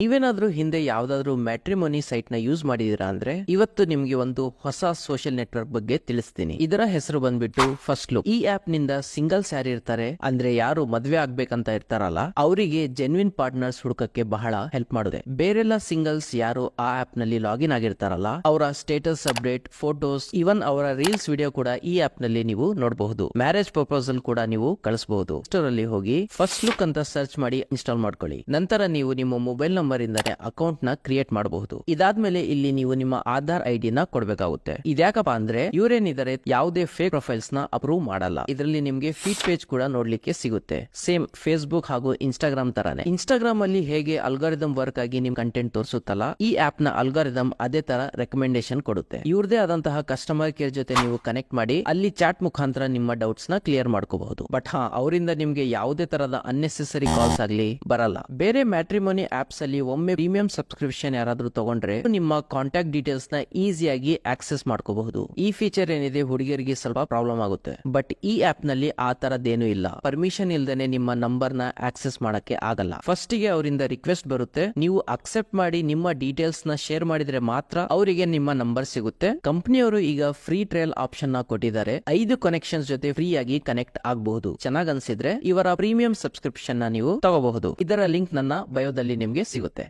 ನೀವೇನಾದ್ರೂ ಹಿಂದೆ ಯಾವ್ದಾದ್ರು ಮ್ಯಾಟ್ರಿಮೋನಿ ಸೈಟ್ನ ಯೂಸ್ ಮಾಡಿದೀರಾ ಅಂದ್ರೆ ಇವತ್ತು ನಿಮ್ಗೆ ಒಂದು ಹೊಸ ಸೋಷಿಯಲ್ ನೆಟ್ವರ್ಕ್ ಬಗ್ಗೆ ತಿಳಿಸ್ತೀನಿ. ಇದರ ಹೆಸರು ಬಂದ್ಬಿಟ್ಟು ಫಸ್ಟ್ ಲುಕ್ ಈ ಆಪ್ನಿಂದ ಸಿಂಗಲ್ಸ್ ಯಾರು ಇರ್ತಾರೆ. ಅಂದ್ರೆ ಯಾರು ಮದ್ವೆ ಆಗ್ಬೇಕಂತ ಇರ್ತಾರಲ್ಲ, ಅವರಿಗೆ ಜೆನ್ವಿನ್ ಪಾರ್ಟ್ನರ್ಸ್ ಹುಡುಕಕ್ಕೆ ಬಹಳ ಹೆಲ್ಪ್ ಮಾಡುತ್ತೆ. ಬೇರೆಲ್ಲ ಸಿಂಗಲ್ಸ್ ಯಾರು ಆ ಆಪ್ನಲ್ಲಿ ಲಾಗಿನ್ ಆಗಿರ್ತಾರಲ್ಲ, ಅವರ ಸ್ಟೇಟಸ್ ಅಪ್ಡೇಟ್ ಫೋಟೋಸ್ ಇವನ್ ಅವರ ರೀಲ್ಸ್ ವಿಡಿಯೋ ಕೂಡ ಈ ಆಪ್ನಲ್ಲಿ ನೀವು ನೋಡಬಹುದು. ಮ್ಯಾರೇಜ್ ಪ್ರಪೋಸಲ್ ಕೂಡ ನೀವು ಕಳಿಸಬಹುದು. ಸ್ಟೋರ್ ಅಲ್ಲಿ ಹೋಗಿ ಫಸ್ಟ್ ಲುಕ್ ಅಂತ ಸರ್ಚ್ ಮಾಡಿ ಇನ್ಸ್ಟಾಲ್ ಮಾಡ್ಕೊಳ್ಳಿ. ನಂತರ ನೀವು ನಿಮ್ಮ ಮೊಬೈಲ್ ನಂಬರ್ ಇಂದಾನೆ ಅಕೌಂಟ್ನ ಕ್ರಿಯೇಟ್ ಮಾಡಬಹುದು. ಇದಾದ್ಮೇಲೆ ಇಲ್ಲಿ ನೀವು ನಿಮ್ಮ ಆಧಾರ್ ಐಡಿ ನ ಕೊಡಬೇಕಾಗುತ್ತೆ. ಇದ್ಯಾಕಪ್ಪ ಅಂದ್ರೆ ಇವರೇನಿದ್ದಾರೆ ಯಾವುದೇ ಫೇಕ್ ಪ್ರೊಫೈಲ್ಸ್ನ ಅಪ್ರೂವ್ ಮಾಡಲ್ಲ. ಇದರಲ್ಲಿ ನಿಮ್ಗೆ ಫೀಟ್ ಪೇಜ್ ಕೂಡ ನೋಡ್ಲಿಕ್ಕೆ ಸಿಗುತ್ತೆ. ಸೇಮ್ ಫೇಸ್ಬುಕ್ ಹಾಗೂ ಇನ್ಸ್ಟಾಗ್ರಾಮ್ ತರಾನೇ. ಇನ್ಸ್ಟಾಗ್ರಾಮ್ ಅಲ್ಲಿ ಹೇಗೆ ಅಲ್ಗಾರಿದಮ್ ವರ್ಕ್ ಆಗಿ ನಿಮ್ ಕಂಟೆಂಟ್ ತೋರಿಸುತ್ತಲ್ಲ, ಈ ಆಪ್ನ ಅಲ್ಗಾರಿದಮ್ ಅದೇ ತರ ರೆಕಮೆಂಡೇಶನ್ ಕೊಡುತ್ತೆ. ಇವ್ರದೇ ಆದಂತಹ ಕಸ್ಟಮರ್ ಕೇರ್ ಜೊತೆ ನೀವು ಕನೆಕ್ಟ್ ಮಾಡಿ, ಅಲ್ಲಿ ಚಾಟ್ ಮುಖಾಂತರ ನಿಮ್ಮ ಡೌಟ್ಸ್ನ ಕ್ಲಿಯರ್ ಮಾಡ್ಕೋಬಹುದು. ಬಟ್ ಹಾ, ಅವರಿಂದ ನಿಮ್ಗೆ ಯಾವುದೇ ತರದ ಅನ್ನೆಸೆಸರಿ ಕಾಲ್ಸ್ ಆಗ್ಲಿ ಬರಲ್ಲ. ಬೇರೆ ಮ್ಯಾಟ್ರಿಮೋನಿ ಆಪ್ಸ್ ಅಲ್ಲಿ ಒಮ್ಮೆ ಪ್ರೀಮಿಯಂ ಸಬ್ಸ್ಕ್ರಿಪ್ಷನ್ ಯಾರಾದ್ರೂ ತಗೊಂಡ್ರೆ ನಿಮ್ಮ ಕಾಂಟ್ಯಾಕ್ಟ್ ಡೀಟೇಲ್ಸ್ನ ಈಸಿಯಾಗಿ ಆಕ್ಸೆಸ್ ಮಾಡ್ಕೋಬಹುದು. ಈ ಫೀಚರ್ ಏನಿದೆ ಹುಡುಗಿಯರಿಗೆ ಸ್ವಲ್ಪ ಪ್ರಾಬ್ಲಮ್ ಆಗುತ್ತೆ. ಬಟ್ ಈ ಆಪ್ನಲ್ಲಿ ಆ ತರದ್ದೇನು ಇಲ್ಲ. ಪರ್ಮಿಷನ್ ಇಲ್ದೇನೆ ನಿಮ್ಮ ನಂಬರ್ನ ಆಕ್ಸೆಸ್ ಮಾಡಕ್ಕೆ ಆಗಲ್ಲ. ಫಸ್ಟ್ಗೆ ಅವರಿಂದ ರಿಕ್ವೆಸ್ಟ್ ಬರುತ್ತೆ. ನೀವು ಅಕ್ಸೆಪ್ಟ್ ಮಾಡಿ ನಿಮ್ಮ ಡೀಟೇಲ್ಸ್ನ ಶೇರ್ ಮಾಡಿದ್ರೆ ಮಾತ್ರ ಅವರಿಗೆ ನಿಮ್ಮ ನಂಬರ್ ಸಿಗುತ್ತೆ. ಕಂಪನಿಯವರು ಈಗ ಫ್ರೀ ಟ್ರಯಲ್ ಆಪ್ಷನ್ನ ಕೊಟ್ಟಿದ್ದಾರೆ. ಐದು ಕನೆಕ್ಷನ್ಸ್ ಜೊತೆ ಫ್ರೀ ಆಗಿ ಕನೆಕ್ಟ್ ಆಗಬಹುದು. ಚೆನ್ನಾಗ್ ಅನ್ಸಿದ್ರೆ ಇವರ ಪ್ರೀಮಿಯಂ ಸಬ್ಸ್ಕ್ರಿಪ್ಷನ್ನ ನೀವು ತಗೋಬಹುದು. ಇದರ ಲಿಂಕ್ ನನ್ನ ಬಯೋದಲ್ಲಿ ನಿಮ್ಗೆ ಸಿಗುತ್ತೆ.